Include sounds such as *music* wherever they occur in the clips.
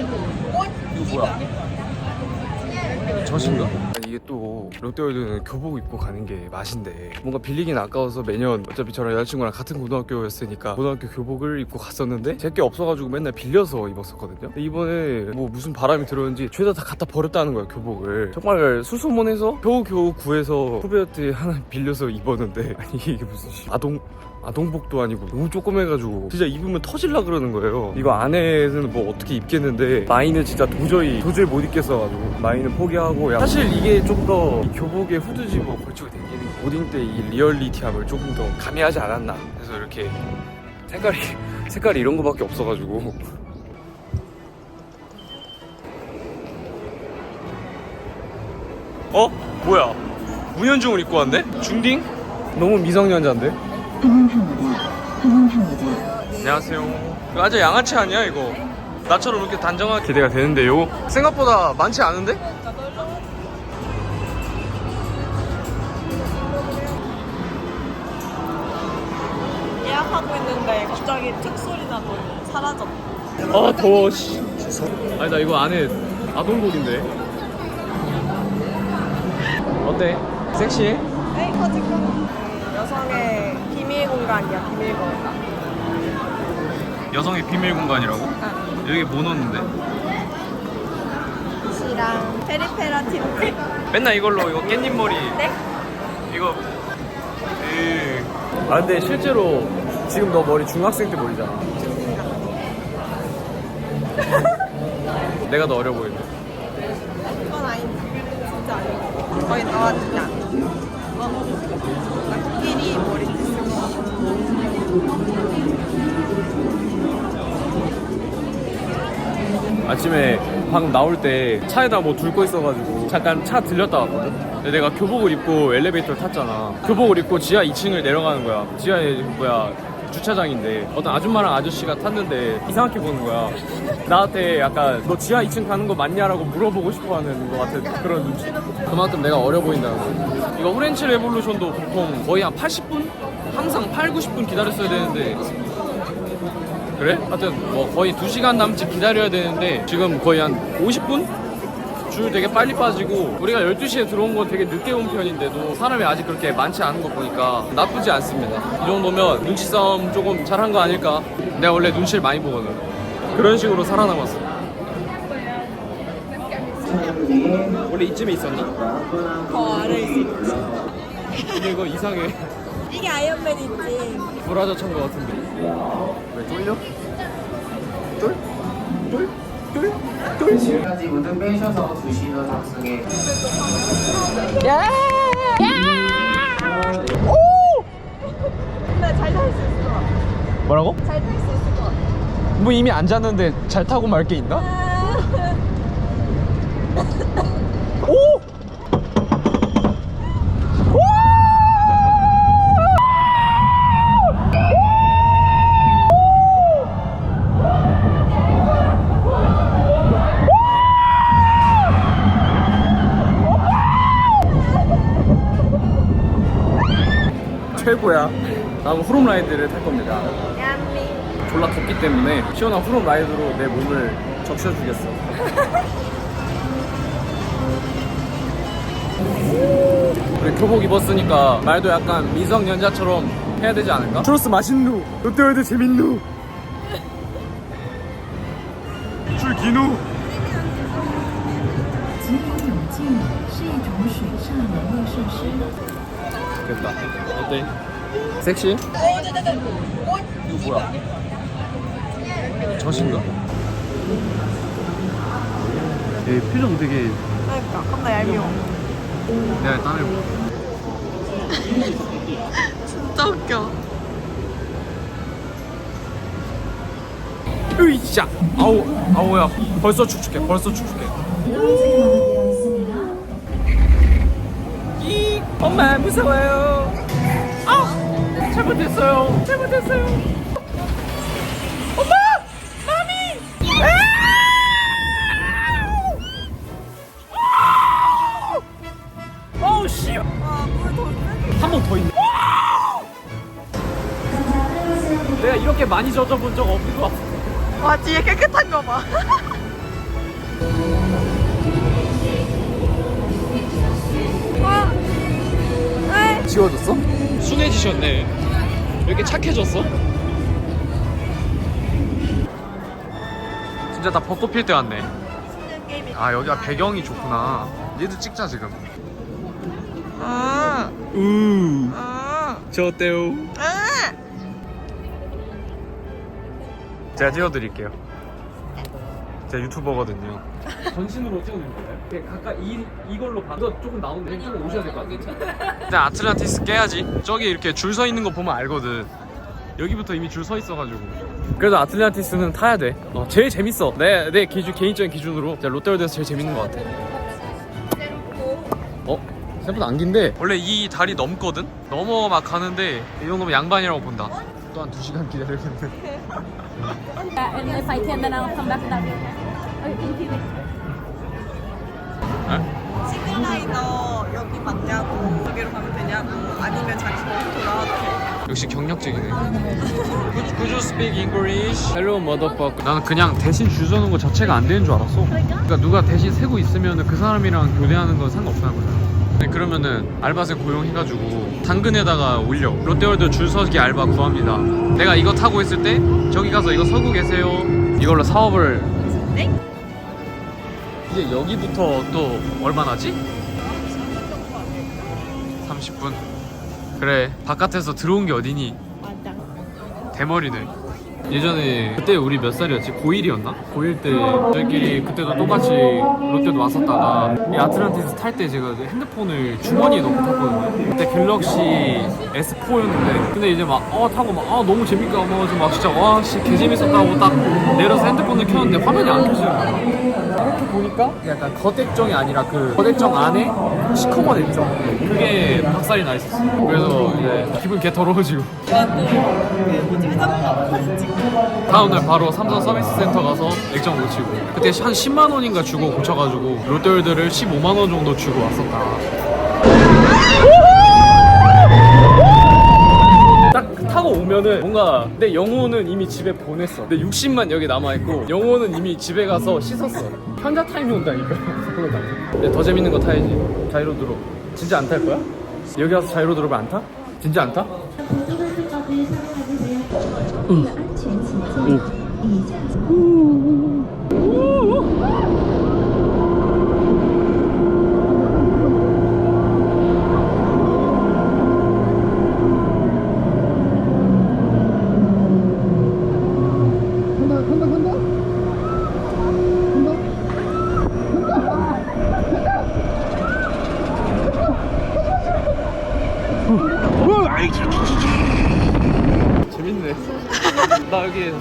이거 뭐야? 젖인가? 이게 또 롯데월드는 교복 입고 가는 게 맛인데 뭔가 빌리긴 아까워서 매년 어차피 저랑 여자친구랑 같은 고등학교였으니까 고등학교 교복을 입고 갔었는데 제게 없어가지고 맨날 빌려서 입었었거든요 근데 이번에 뭐 무슨 바람이 들었는지 죄다 다 갖다 버렸다는 거야 교복을 정말 수소문해서 겨우겨우 구해서 후배 때 하나 빌려서 입었는데 *laughs* 아니 이게 무슨 씨, 아동 아동복도 아니고 너무 조그매가지고 진짜 입으면 터질라 그러는 거예요 이거 안에는 뭐 어떻게 입겠는데 마이는 진짜 도저히 도저히 못 입겠어가지고 마이는 포기하고 야, 사실 이게 좀 더 교복에 후드지 뭐 걸치고 다니는 오딩 때 이 리얼리티함을 조금 더 가미하지 않았나 그래서 이렇게 색깔이 *laughs* 색깔이 이런 거밖에 없어가지고 어? 뭐야 문현중을 입고 왔네? 중딩? 너무 미성년자인데? 안녕하세요. 이거 아주 양아치 아니야 이거? 나처럼 이렇게 단정하게 기대가 되는데요. 생각보다 많지 않은데? 예약하고 있는데 갑자기 툭 소리 나더니 사라졌다. 아 더워 씨. 아니 나 이거 안에 아동복인데. 어때? 섹시해? 에이 거짓말. 여성의 공간이야 비밀 공간. 여성의 비밀 공간이라고? 아, 여기 뭐 넣었는데? 시랑 페리페라 틴트. 맨날 이걸로 이거 깻잎 머리 네? 이거 에이. 아 근데 실제로 지금 너 머리 중학생 때 머리잖아 내가 더 어려 보이네 그건 아닌데. 진짜 아니야. 거의 나왔지 않아. 어? 나 코끼리 머리. 아침에 방금 나올 때 차에다 뭐 둘 거 있어가지고 잠깐 차 들렸다 왔거든? 근데 내가 교복을 입고 엘리베이터를 탔잖아. 교복을 입고 지하 2층을 내려가는 거야. 지하에 뭐야 주차장인데. 어떤 아줌마랑 아저씨가 탔는데 이상하게 보는 거야. 나한테 약간 너 지하 2층 가는 거 맞냐라고 물어보고 싶어 하는 것 같은 그런 눈치. 그만큼 내가 어려 보인다는 거 이거 후렌치 레볼루션도 보통 거의 한 80분? 항상 8, 90분 기다렸어야 되는데 그래? 하여튼 뭐 거의 2시간 남짓 기다려야 되는데 지금 거의 한 50분? 줄 되게 빨리 빠지고 우리가 12시에 들어온 건 되게 늦게 온 편인데도 사람이 아직 그렇게 많지 않은 거 보니까 나쁘지 않습니다 이 정도면 눈치 싸움 조금 잘한 거 아닐까 내가 원래 눈치를 많이 보거든 그런 식으로 살아남았어 원래 이쯤에 있었나? 더 아래 있어. 근데 이거 이상해 이게 아이언맨이지. 브라자 찬거 같은데 왜? 쫄? 쫄? 쫄? 지금까지 모두 빼셔서 2시로 탑승해 근데 잘탈 수 있을 것 같아. 뭐라고? 잘 탈 수 있을 것 같아. 뭐 이미 앉았는데 잘 타고 말 게 있나? 거야 다음 후룸 라이드를 탈 겁니다. 졸라 덥기 때문에 시원한 후룸 라이드로 내 몸을 적셔주겠어. *laughs* 우리 교복 입었으니까 말도 약간 미성년자처럼 해야 되지 않을까? 트로스 맛있누 롯데월드 재밌누 줄 기누 됐다. 어때? 섹시? 이거 뭐야? 젖인가? 얘 표정 되게 그러니까 겁나 얄미워. 내가 못. *laughs* 진짜 웃겨. 으이자 아우 아우야 벌써 축축해 벌써 축축해 이 엄마 무서워요 아 잘못했어요. 잘못했어요. 엄마! 마미! 어우 씨! 아, 한번 더 있네. 내가 이렇게 많이 젖어본 적 없는 것 같아. 와 뒤에 깨끗한 거 봐. 지워졌어? 아, 순해지셨네. 왜 이렇게 착해졌어? 진짜 다 벚꽃 필 때 왔네 아 여기가 배경이 좋구나 얘도 찍자 지금 아, 우 아, 저 어때요? 아. 제가 찍어드릴게요. 제가 유튜버거든요. 전신으로 찍어드릴까요? 네, 가까 이 이걸로 봐도 조금 나오는데 조금 오셔야 될 것 같아요. 일단 아틀란티스 깨야지. 저기 이렇게 줄 서 있는 거 보면 알거든. 여기부터 이미 줄 서 있어가지고. 그래도 아틀란티스는 타야 돼. 어, 제일 재밌어. 내, 내 기준, 개인적인 기준으로 진짜 롯데월드에서 제일 재밌는 것 같아. 어? 생각보다 안 긴데 원래 이 다리 넘거든? 넘어 막 가는데 이 정도면 양반이라고 본다. 또 한 2시간 기다려야겠네. *laughs* And if I can, then I'll come back that you. 시그라이너 여기 맞냐고 여기로 가면 되냐고 아니면 자기 거기 돌아와도 돼. 역시 경력직이네. Could, could you speak English? Hello, motherfucker. 나는 그냥 대신 줄 서는 거 자체가 안 되는 줄 알았어. 그러니까 누가 대신 세고 있으면 그 사람이랑 교대하는 건 상관없다는 거잖아. 네, 그러면은 알바생 고용해가지고 당근에다가 올려. 롯데월드 줄 서기 알바 구합니다. 내가 이거 타고 있을 때 저기 가서 이거 서고 계세요. 이걸로 사업을. 네? 이제 여기부터 또 얼마나지? 30분. 그래 바깥에서 들어온 게 어디니? 대머리네. 예전에 그때 우리 몇 살이었지? 고1이었나? 고1 때 저희끼리 그때도 똑같이 롯데도 왔었다가 이 아틀란티스 탈 때 제가 핸드폰을 주머니에 넣고 탔거든요. 그때 갤럭시 S4였는데 근데 이제 막 어 타고 막 아 너무 재밌게 넘어가서 막 진짜 와씨 개 재밌었다고 딱 내려서 핸드폰을 켰는데 화면이 안 켜지는 거야. 이렇게 보니까 약간 거대정이 아니라 그 거대정 안에 시커먼 액정 그게 박살이 나 있었어. 그래서 이제 기분 개 더러워지고. 다음날 바로 삼성 서비스 센터 가서 액정 고치고 그때 한 10만 원인가 주고 고쳐가지고 롯데월드를 15만 원 정도 주고 왔었다 딱 타고 오면은 뭔가 내 영혼은 이미 집에 보냈어 내 60만 여기 남아있고 영혼은 이미 집에 가서 씻었어 현자 타임이 온다니까. *laughs* 근데 더 재밌는 거 타야지 자이로 드롭 진짜 안 탈 거야? 여기 와서 자이로 드롭을 안 타? 진짜 안 타? 安 재밌네. 나 여기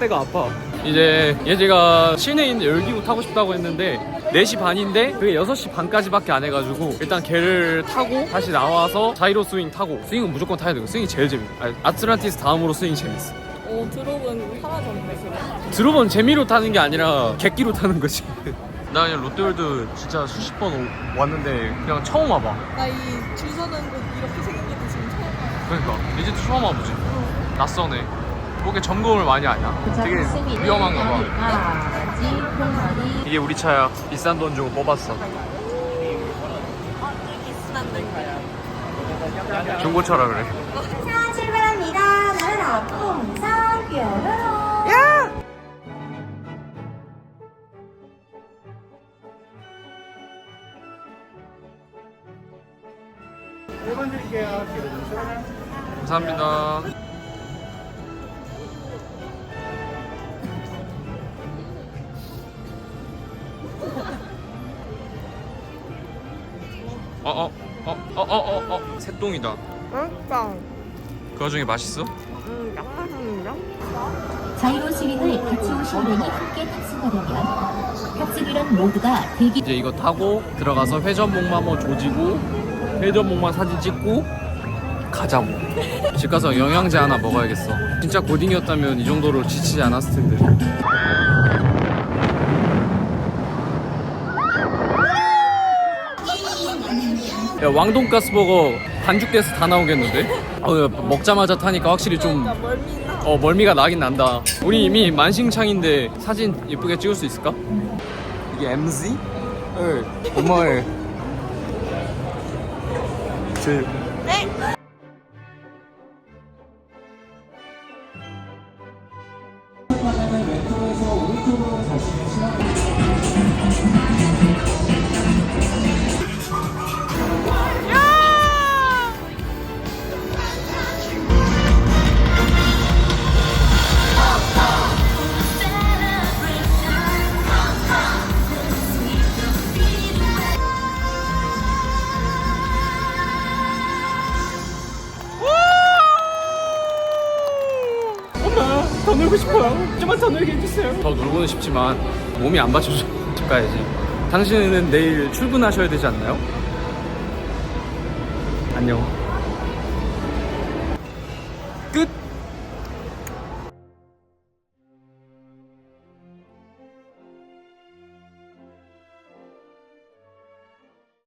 삼각대가 아파. 이제 예지가 시내에 있는 열기구 타고 싶다고 했는데 4시 반인데 그게 6시 반까지밖에 안 해가지고 일단 걔를 타고 다시 나와서 자이로 스윙 타고 스윙은 무조건 타야 되고 스윙이 제일 재밌어. 아니, 아틀란티스 다음으로 스윙이 재밌어. 오 드롭은 사라졌네 그래. 드롭은 재미로 타는 게 아니라 객기로 타는 거지. *laughs* 나 그냥 롯데월드 진짜 수십 번 오- 왔는데 그냥 처음 와봐. 나 이 줄 서는 곳 이렇게 생긴 것도 지금 처음 봐. 그러니까 이제 또 처음 와보지. 낯서네. 그게 점검을 많이 하냐? 되게 위험한가 봐. 이게 우리 차야. 비싼 돈 주고 뽑았어. 중고차라 그래. 차 출발합니다. 나라 풍선 뾰로로. 야! 감사합니다. 어어 어 어 어 어 어 새똥이다. 맛있다. 그 와중에 맛있어? 음, 약간은요? 자이로 스윙을 같이 오신 분이 함께 탑승하려면 탑승이란 모두가 대기 이제 이거 타고 들어가서 회전목마모 조지고 회전목마 사진 찍고 가자고. 집 가서 영양제 하나 먹어야겠어. 진짜 고딩이었다면 이 정도로 지치지 않았을 텐데. 야 왕돈 가스 버거 반죽 돼서 다 나오겠는데? 어, 야, 먹자마자 타니까 확실히 좀 멀미나. 어 멀미가 나긴 난다. 우리 이미 만신창인데 사진 예쁘게 찍을 수 있을까? 이게 MZ? 네. 고마워요. 제 네. 가고는 싶지만 몸이 안 받쳐줘 집 가야지 당신은 내일 출근하셔야 되지 않나요? 안녕